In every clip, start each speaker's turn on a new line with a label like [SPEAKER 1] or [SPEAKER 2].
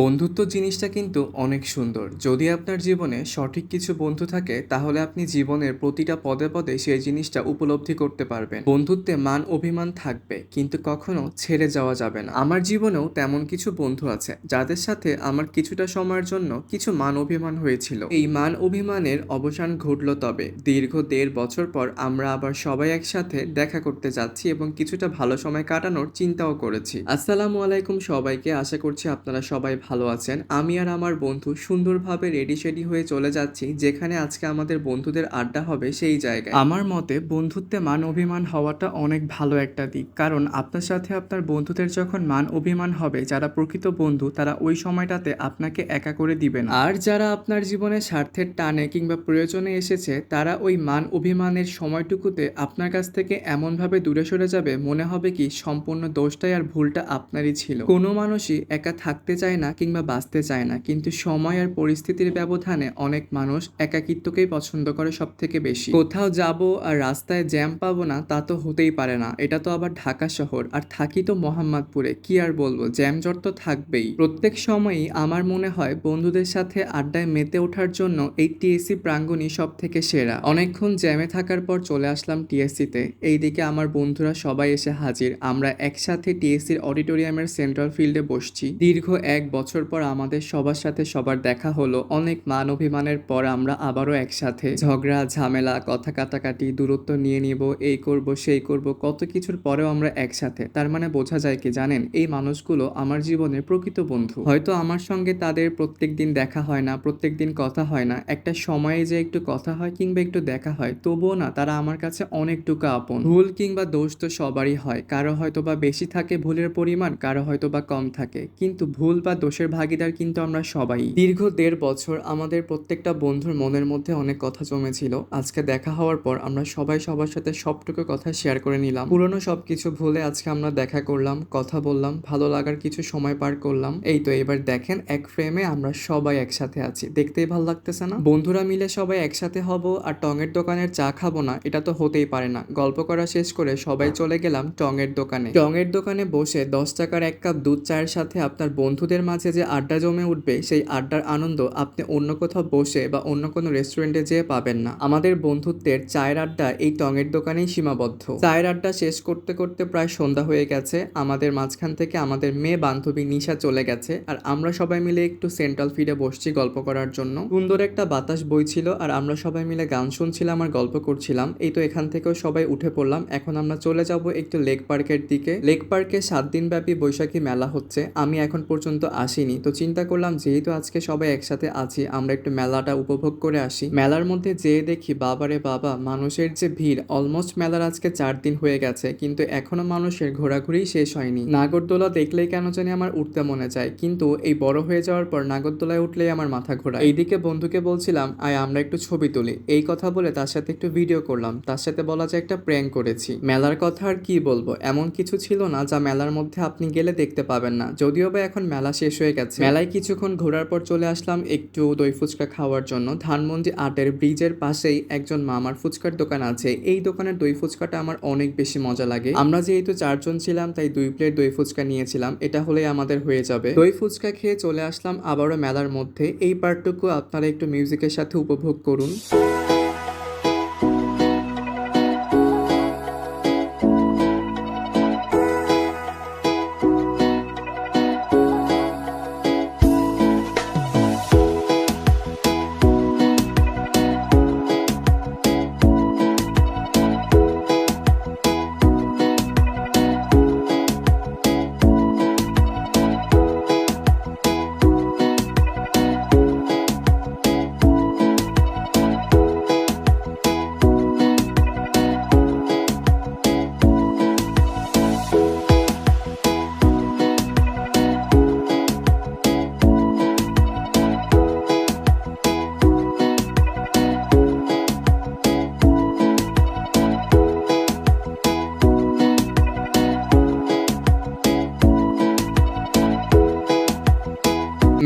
[SPEAKER 1] বন্ধুত্ব জিনিসটা কিন্তু অনেক সুন্দর। যদি আপনার জীবনে সঠিক কিছু বন্ধু থাকে, তাহলে আপনি জীবনের প্রতিটা পদে পদে সেই জিনিসটা উপলব্ধি করতে পারবেন। বন্ধুত্বে মান অভিমান থাকবে, কিন্তু কখনো ছেড়ে যাওয়া যাবে না। আমার জীবনেও তেমন কিছু বন্ধু আছে, যাদের সাথে আমার কিছুটা সময়ের জন্য কিছু মান অভিমান হয়েছিল। এই মান অভিমানের অবসান ঘটলো তবে। দীর্ঘ দেড় বছর পর আমরা আবার সবাই একসাথে দেখা করতে যাচ্ছি এবং কিছুটা ভালো সময় কাটানোর চিন্তাও করেছি। আসসালামু আলাইকুম সবাইকে, আশা করছি আপনারা সবাই ভালো আছেন। আমি আর আমার বন্ধু সুন্দরভাবে রেডি শেডি হয়ে চলে যাচ্ছি, যেখানে আজকে আমাদের বন্ধুদের আড্ডা হবে সেই জায়গায়। আমার মতে বন্ধুত্বে মান অভিমান হওয়াটা অনেক ভালো একটা দিক। কারণ আপনার সাথে আপনার বন্ধুদের যখন মান অভিমান হবে, যারা প্রকৃত বন্ধু, তারা ওই সময়টাতে আপনাকে একা করে দিবেন আর যারা আপনার জীবনে স্বার্থের টানে কিংবা প্রয়োজনে এসেছে, তারা ওই মান অভিমানের সময়টুকুতে আপনার কাছ থেকে এমনভাবে দূরে সরে যাবে, মনে হবে কি সম্পূর্ণ দোষটাই আর ভুলটা আপনারই ছিল। কোনো মানুষই একা থাকতে চায় না কিংবা বাঁচতে চায় না। কিন্তু সময় আর পরিস্থিতির ব্যবধানে অনেক মানুষ একাকিত্বকেই পছন্দ করে সব থেকে বেশি। কোথাও যাব আর রাস্তায় জ্যাম পাবো না, তা তো হতেই পারে না। এটা তো আবার ঢাকা শহর। আর থাকি তো মোহাম্মদপুরে। কি আর বলব? জ্যাম জট তো থাকবেই। প্রত্যেক সময়ই আমার মনে হয় বন্ধুদের সাথে আড্ডায় মেতে ওঠার জন্য এই টিএসসি প্রাঙ্গণই সব থেকে সেরা। অনেকক্ষণ জ্যামে থাকার পর চলে আসলাম টিএসসিতে। এইদিকে আমার বন্ধুরা সবাই এসে হাজির। আমরা একসাথে টিএসসির অডিটোরিয়ামের সেন্ট্রাল ফিল্ডে বসছি। দীর্ঘ এক বছর পর আমাদের সবার সাথে সবার দেখা হলো। অনেক মান অভিমানের পর আমরা আবারও একসাথে ঝগড়া, ঝামেলা, কথা কাটাকাটি, দূরত্ব নিয়ে নিব, এই করব, সেই করব, কত কিছুর পরেও আমরা একসাথে। তার মানে বোঝা যায় কি জানেন? এই মানুষগুলো আমার জীবনে প্রকৃত বন্ধু। হয়তো আমার সঙ্গে তাদের প্রত্যেক দিন দেখা হয় না প্রত্যেক দিন কথা হয় না। একটা সময়ে যে একটু কথা হয় কিংবা একটু দেখা হয়, তবুও না, তারা আমার কাছে অনেকটুকু আপন। ভুল কিংবা দোষ তো সবারই হয়। কারও হয়তো বা বেশি থাকে ভুলের পরিমাণ, কারও হয়তো বা কম থাকে। কিন্তু ভুল বা দোষের ভাগিদার কিন্তু আমরা সবাই। দীর্ঘ দেড় বছর আমাদের প্রত্যেকটা বন্ধুর মনের মধ্যে অনেক কথা জমেছিল। আজকে দেখা হওয়ার পর আমরা সবাই সবার সাথে সবটুকু কথা শেয়ার করে নিলাম। পুরনো সবকিছু ভুলে আজকে আমরা দেখা করলাম, কথা বললাম, ভালো লাগার কিছু সময় পার করলাম। এই তো এবার দেখেন, এক ফ্রেমে আমরা সবাই একসাথে আছি। দেখতেই ভালো লাগতেছে না? বন্ধুরা মিলে সবাই একসাথে হব আর টঙের দোকানের চা খাব না, এটা তো হতেই পারে না। গল্প করা শেষ করে সবাই চলে গেলাম টঙের দোকানে। টঙের দোকানে বসে দশ টাকার এক কাপ দুধ চায়ের সাথে আপনার বন্ধুদের মাঝে যে আড্ডা জমে উঠবে, সেই আড্ডার আনন্দ আপনি অন্য কোথাও বসে বা অন্য কোনো রেস্টুরেন্টে যেয়ে পাবেন না। আমাদের বন্ধুত্বের চায়ের আড্ডা এই টঙের দোকানেই সীমাবদ্ধ। চায়ের আড্ডা শেষ করতে করতে প্রায় সন্ধ্যা হয়ে গেছে। আমাদের মাঝখান থেকে আমাদের মেয়ে বান্ধবী নিশা চলে গেছে। আর আমরা সবাই মিলে একটু সেন্ট্রাল ফিডে বসছি গল্প করার জন্য। সুন্দর একটা বাতাস বইছিল আর আমরা সবাই মিলে গান শুনছিলাম আর গল্প করছিলাম। এই তো এখান থেকেও সবাই উঠে পড়লাম। এখন আমরা চলে যাব একটু লেক পার্কের দিকে। লেক পার্কে সাত দিন ব্যাপী বৈশাখী মেলা হচ্ছে। আমি এখন পর্যন্ত আসিনি। তো চিন্তা করলাম, যেহেতু আজকে সবাই একসাথে আছি, আমরা একটু মেলাটা উপভোগ করে আসি। মেলার মধ্যে যেয়ে দেখি, বাবারে বাবা, মানুষের যে ভিড় অলমোস্ট মেলার আজকে চার দিন হয়ে গেছে, কিন্তু এখনও মানুষের ঘোরাঘুরি শেষ হয়নি। নাগরদোলা দেখলেই কেন জানি আমার উঠতে মনে চায় কিন্তু এই বড় হয়ে যাওয়ার পর নাগরদোলায় উঠলেই আমার মাথা ঘোরা এইদিকে বন্ধুকে বলছিলাম, আয়, আমরা একটু ছবি তুলি। এই কথা বলে তার সাথে একটু ভিডিও করলাম। তার সাথে বলা যায় একটা প্র্যাঙ্ক করেছি। মেলার কথা আর কি বলব? এমন কিছু ছিল না, যা মেলার মধ্যে আপনি গেলে দেখতে পাবেন না। যদিও বা এখন মেলা শেষ হয়ে গেছে। মেলায় কিছুক্ষণ ঘোরার পর চলে আসলাম একটু দই ফুচকা খাওয়ার জন্য। ধানমন্ডি আটের ব্রিজের পাশেই একজন মামার ফুচকার দোকান আছে। এই দোকানের দই ফুচকাটা আমার অনেক বেশি মজা লাগে। আমরা যেহেতু চারজন ছিলাম, তাই দুই প্লেট দই ফুচকা নিয়েছিলাম। এটা হলেই আমাদের হয়ে যাবে। দই ফুচকা খেয়ে চলে আসলাম আবারও মেলার মধ্যে। এই পার্টটুকু আপনারা একটু মিউজিকের সাথে উপভোগ করুন।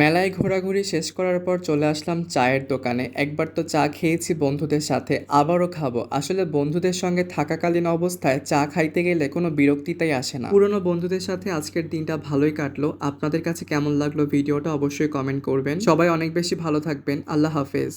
[SPEAKER 1] মেলায় ঘোরাঘুরি শেষ করার পর চলে আসলাম চায়ের দোকানে। একবার তো চা খেয়েছি বন্ধুদের সাথে, আবারও খাব। আসলে বন্ধুদের সঙ্গে থাকাকালীন অবস্থায় চা খাইতে গেলে কোনো বিরক্তিতাই আসে না। পুরনো বন্ধুদের সাথে আজকের দিনটা ভালোই কাটলো। আপনাদের কাছে কেমন লাগল ভিডিওটা অবশ্যই কমেন্ট করবেন। সবাই অনেক বেশি ভালো থাকবেন। আল্লাহ হাফেজ।